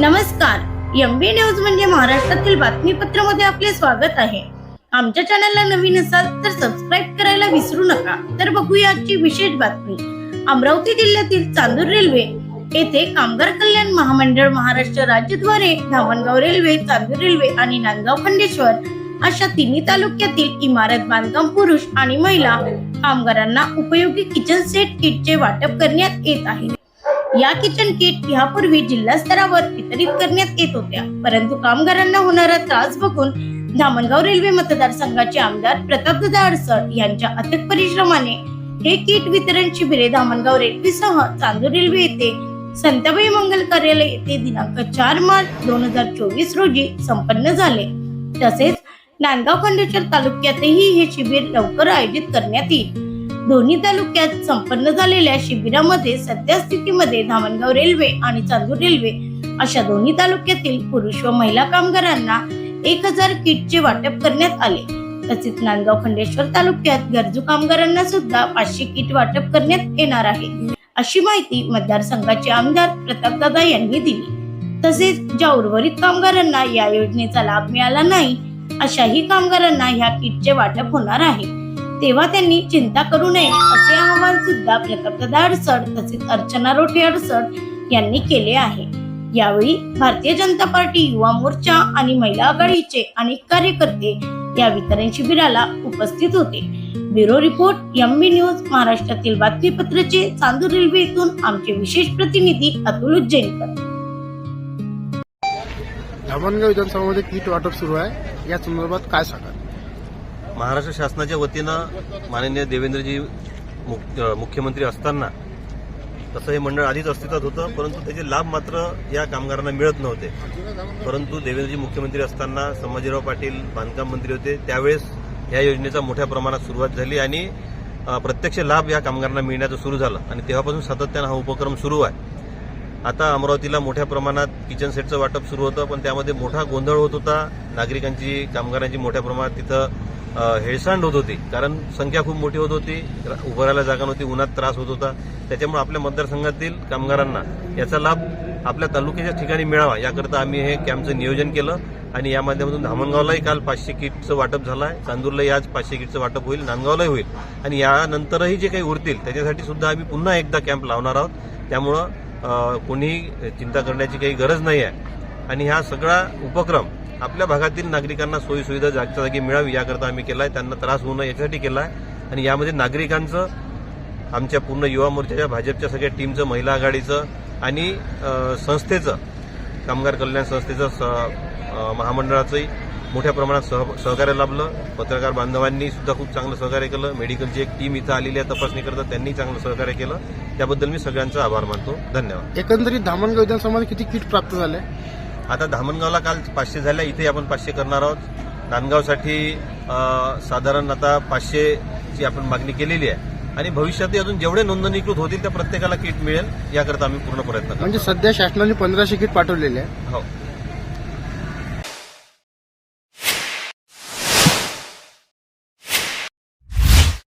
नमस्कार. M B news म्हणजे महाराष्ट्रातील बातमीपत्रामध्ये आपले स्वागत आहे. आमच्या चॅनलला नवीन असाल तर सबस्क्राईब करायला विसरू नका. तर बघूया आजची विशेष बातमी. अमरावती जिल्ह्यातील चांदूर रेल्वे येथे कामगार कल्याण महामंडळ महाराष्ट्र राज्यद्वारे धामणगाव रेल्वे चांदूर रेल्वे आणि नांदगाव खंडेश्वर अशा तिन्ही तालुक्यातील इमारत बांधकाम पुरुष आणि महिला कामगारांना उपयोगी किचन सेट किटचे वाटप करण्यात येत आहे. या किचन किट यापूर्वी जिल्हा स्तरावर वितरित करण्यात येत होत्या. परंतु कामगारांना होणारा त्रास बघून धामणगाव रेल्वे मतदारसंघाचे आमदार प्रतापदादा अडसळ यांच्या अथक परिश्रमाने हे किट वितरण शिबिरे धामणगाव रेल्वेसह चांदूर रेल्वे येथे संतबाई मंगल कार्यालय येथे दिनांक चार मार्च दोन हजार चोवीस रोजी संपन्न झाले. तसेच नांदगाव खंडेश्वर तालुक्यातही हे शिबिर लवकर आयोजित करण्यात येईल. दोन्ही तालुक्यात संपन्न झालेल्या शिबिरामध्ये सध्या स्थितीमध्ये धामणगाव रेल्वे आणि चांदूर रेल्वे अशा दोन्ही तालुक्यातील पुरुष व महिला कामगारांना एक हजार किटचे वाटप करण्यात आले. तसेच नांदगाव खंडेश्वर तालुक्यात गरजू कामगारांना सुद्धा पाचशे किट वाटप करण्यात येणार आहे. अशी माहिती मतदारसंघाचे आमदार प्रतापदादा यांनी दिली. तसेच ज्या उर्वरित कामगारांना या योजनेचा लाभ मिळाला नाही अशाही कामगारांना ह्या किटचे वाटप होणार आहे. तेव्हा त्यांनी चिंता करू नये असे आवाहन सुद्धा प्रतापदादा अडसड तसेच अर्चना रोठे अडसड यांनी केले आहे. यावेळी भारतीय जनता पार्टी युवा मोर्चा आणि महिला आघाडीचे अनेक कार्यकर्ते या वितरण शिबिराला उपस्थित होते. Bureau report M B news महाराष्ट्रातील बातमीपत्राचे चांदूर रेल्वे येथून आमचे विशेष प्रतिनिधी अतुल उज्जैनकर. धामणगाव विधानसभामध्ये किट वाटप सुरू आहे. या संदर्भात काय सांगाल? महाराष्ट्र शासनाच्या वतीनं माननीय देवेंद्रजी मुख- मुख्यमंत्री असताना तसं हे मंडळ आधीच अस्तित्वात होतं परंतु त्याचे लाभ मात्र या कामगारांना मिळत नव्हते. परंतु देवेंद्रजी मुख्यमंत्री असताना संभाजीराव पाटील बांधकाम मंत्री होते त्यावेळेस या योजनेचा मोठ्या प्रमाणात सुरुवात झाली आणि प्रत्यक्ष लाभ या कामगारांना मिळण्याचं सुरू झालं आणि तेव्हापासून सातत्यानं हा उपक्रम सुरू आहे. आता अमरावतीला मोठ्या प्रमाणात किचन सेटचं वाटप सुरू होतं पण त्यामध्ये मोठा गोंधळ होत होता. नागरिकांची कामगारांची मोठ्या प्रमाणात तिथं हेळसांड होत होती. कारण संख्या खूप मोठी होत होती. उभं राहायला जागा नव्हती. उन्हात त्रास होत होता. त्याच्यामुळे आपल्या मतदारसंघातील कामगारांना याचा लाभ आपल्या तालुक्याच्या ठिकाणी मिळावा. याकरता आम्ही हे कॅम्पचं नियोजन केलं आणि या माध्यमातून धामणगावलाही काल पाचशे किटचं वाटप झालं आहे चांदूरलाही आज पाचशे किटचं वाटप होईल. नांदगावलाही होईल. आणि यानंतरही जे काही उरतील त्याच्यासाठी सुद्धा आम्ही पुन्हा एकदा कॅम्प लावणार आहोत. त्यामुळं कोणीही चिंता करण्याची काही गरज नाही आहे आणि हा सगळा उपक्रम आपल्या भागातील नागरिकांना सोयीसुविधा जागच्या जागी मिळावी याकरता आम्ही केला आहे त्यांना त्रास होऊ नये याच्यासाठी केला आहे आणि यामध्ये नागरिकांचं आमच्या पूर्ण युवा मोर्चाच्या भाजपच्या सगळ्या टीमचं महिला आघाडीचं आणि संस्थेचं कामगार कल्याण संस्थेचं स- महामंडळाचंही मोठ्या प्रमाणात सह सहकार्य लाभलं. पत्रकार बांधवांनी सुद्धा खूप चांगलं सहकार्य केलं. मेडिकलची एक टीम इथं आलेली आहे तपासणी करता त्यांनी चांगलं सहकार्य केलं. त्याबद्दल मी सगळ्यांचा आभार मानतो. धन्यवाद. एकंदरीत धामणगाव विधानसभा किती किट प्राप्त झाले? आता धामणगावला काल पाचशे झाल्या इथे आपण पाचशे करणार आहोत. नांदगावसाठी साधारण आता पाचशेची आपण मागणी केलेली आहे. आणि भविष्यातही अजून जेवढे नोंदणीकृत होतील त्या प्रत्येकाला किट मिळेल याकरता आम्ही पूर्ण प्रयत्न म्हणजे सध्या शासनाने पंधराशे किट पाठवलेले आहे हो.